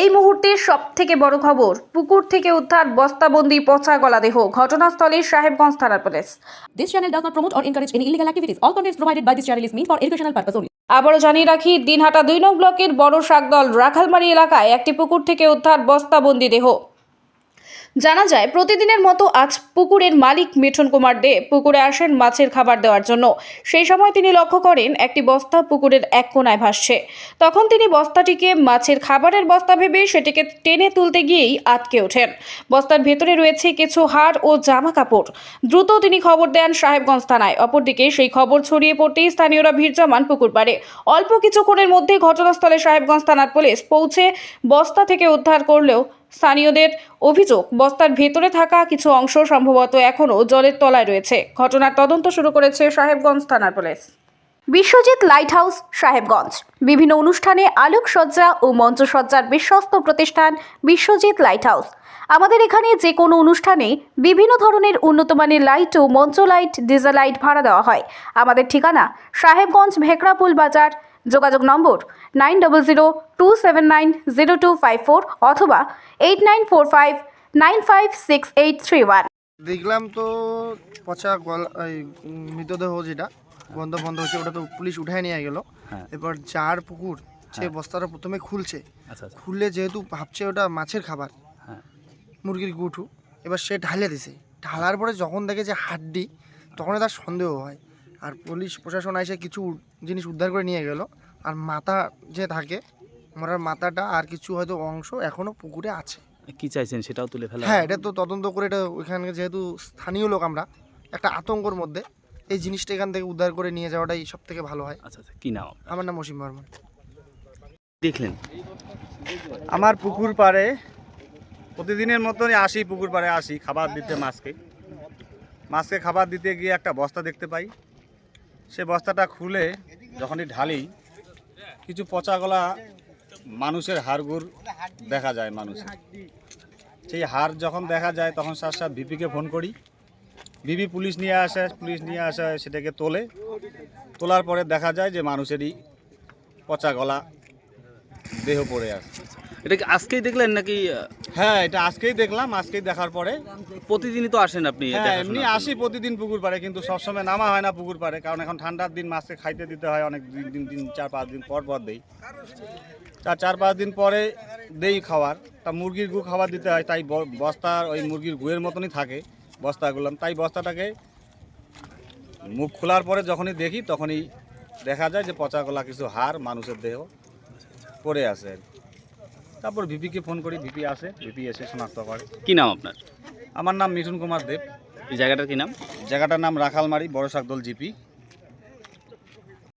এই মুহূর্তে সব থেকে বড় খবর পুকুর থেকে উদ্ধার বস্তাবন্দি পচা গলা দেহ ঘটনাস্থলে সাহেবগঞ্জ থানার police. This channel does not promote or encourage any illegal activities all contents provided by this channel is mean for educational purpose only আবার জানিয়ে রাখি দিনহাটা দুই নং ব্লকের বড় শাকদল রাখালমারি এলাকায় একটি পুকুর থেকে উদ্ধার বস্তাবন্দি দেহ। জানা যায়, প্রতিদিনের মতো আজ পুকুরের মালিক মিঠুন কুমার দে পুকুরে আসেন মাছের খাবার দেওয়ার জন্য। সেই সময় তিনি লক্ষ্য করেন, একটি বস্তা পুকুরের এক কোনায় ভাসছে। তখন তিনি বস্তাটিকে মাছের খাবারের বস্তা ভেবে সেটিকে টেনে তুলতে গিয়েই আটকে ওঠেন। বস্তার ভেতরে রয়েছে কিছু হাড় ও জামা কাপড় দ্রুত তিনি খবর দেন সাহেবগঞ্জ থানায়। অপরদিকে সেই খবর ছড়িয়ে পড়তেই স্থানীয়রা ভিড় জমান পুকুর পাড়ে। অল্প কিছুক্ষণের মধ্যে ঘটনাস্থলে সাহেবগঞ্জ থানার পুলিশ পৌঁছে বস্তা থেকে উদ্ধার করলেও স্থানীয়দের অভিযোগ, বস্তার ভেতরে থাকা কিছু অংশ সম্ভবত এখনও জলের তলায় রয়েছে। ঘটনার তদন্ত শুরু করেছে সাহেবগঞ্জ থানার police. Biswajit light house Sahebganj. বিভিন্ন অনুষ্ঠানে আলোকসজ্জা ও মঞ্চসজ্জার বিশ্বস্ত প্রতিষ্ঠান বিশ্বজিৎ লাইট হাউস আমাদের এখানে যে কোনো অনুষ্ঠানে বিভিন্ন ধরনের উন্নতমানের লাইট ও মঞ্চ লাইট, ডিজেল লাইট ভাড়া দেওয়া হয়। আমাদের ঠিকানা সাহেবগঞ্জ ভেকরাপুল বাজার যোগাযোগ number nine double zero two seven nine zero two five four অথবা eight nine four five nine five six eight three one. দেখলাম তো পচা গলা এই মৃতদেহ যেটা গন্ধ বন্ধ হচ্ছে ওটা তো পুলিশ উঠায় নিয়ে গেল। হ্যাঁ। এবার যার পুকুর সে হ্যাঁ। বস্তাটা প্রথমে খুলছে আচ্ছা আচ্ছা। খুললে যেহেতু ভাবছে ওটা মাছের খাবার হ্যাঁ। মুরগির গুঠু এবার সে ঢালে দিছে। ঢালার পরে যখন দেখে যে হাড্ডি তখন তার সন্দেহ হয়। আর পুলিশ প্রশাসন এসে কিছু জিনিস উদ্ধার করে নিয়ে গেল। আর মাথা যে থাকে মরার মাথাটা আর কিছু হয়তো অংশ এখনও পুকুরে আছে। কি চাইছেন সেটাও তুলে ফেলা হ্যাঁ এটা তো তদন্ত করে এটা ওইখানে যেহেতু স্থানীয় লোক আমরা একটা আতঙ্কর মধ্যে এই জিনিসটা এখান থেকে উদ্ধার করে নিয়ে যাওয়াটাই সব থেকে ভালো হয়। আচ্ছা আচ্ছা কি নাম আপনার? আমার নাম অসীম বর্মন। দেখলেন? আমার পুকুর পাড়ে প্রতিদিনের মতনই আসি পুকুর পাড়ে আসি খাবার দিতে মাছকে। মাছকে খাবার দিতে গিয়ে একটা বস্তা দেখতে পাই। সে বস্তাটা খুলে যখনই ঢালি, কিছু পচা গলা মানুষের হাড়গুড় দেখা যায় মানুষের সেই হাড় যখন দেখা যায়, তখন সাথে সাথে বিপিকে ফোন করি। ভিপি পুলিশ নিয়ে আসে, পুলিশ নিয়ে আসে, সেটাকে তোলে। তোলার পরে দেখা যায় যে মানুষেরই পচা গলা দেহ পড়ে আছে। এটা কি আজকেই দেখলেন নাকি হ্যাঁ এটা আজকেই দেখলাম আজকেই দেখার পরে। প্রতিদিনই তো আসেন আপনি হ্যাঁ এমনি আসি প্রতিদিন পুকুর পাড়ে কিন্তু সবসময় নামা হয় না পুকুর পাড়ে কারণ এখন ঠান্ডার দিন মাছকে খাইতে দিতে হয় অনেক দিন দিন দিন চার পাঁচ দিন পর পর দেই। চার চার পাঁচ দিন পরে দেই খাবার তা মুরগির গু খাবার দিতে হয় তাই বস্তার ওই মুরগির গুয়ের মতনই থাকে বস্তাগুলো। তাই বস্তাটাকে মুখ খোলার পরে যখনই দেখি তখনই দেখা যায় যে পচা গলা কিছু হাড় মানুষের দেহ পড়ে আছে আর কি। তারপর ভিপিকে ফোন করি ভিপি আসে ভিপি এসে শনাক্ত করে। কি নাম আপনার? আমার নাম মিঠুন কুমার দেব। এই জায়গাটার কি নাম? জায়গাটার নাম রাখালমারি বড় শাকদল জিপি।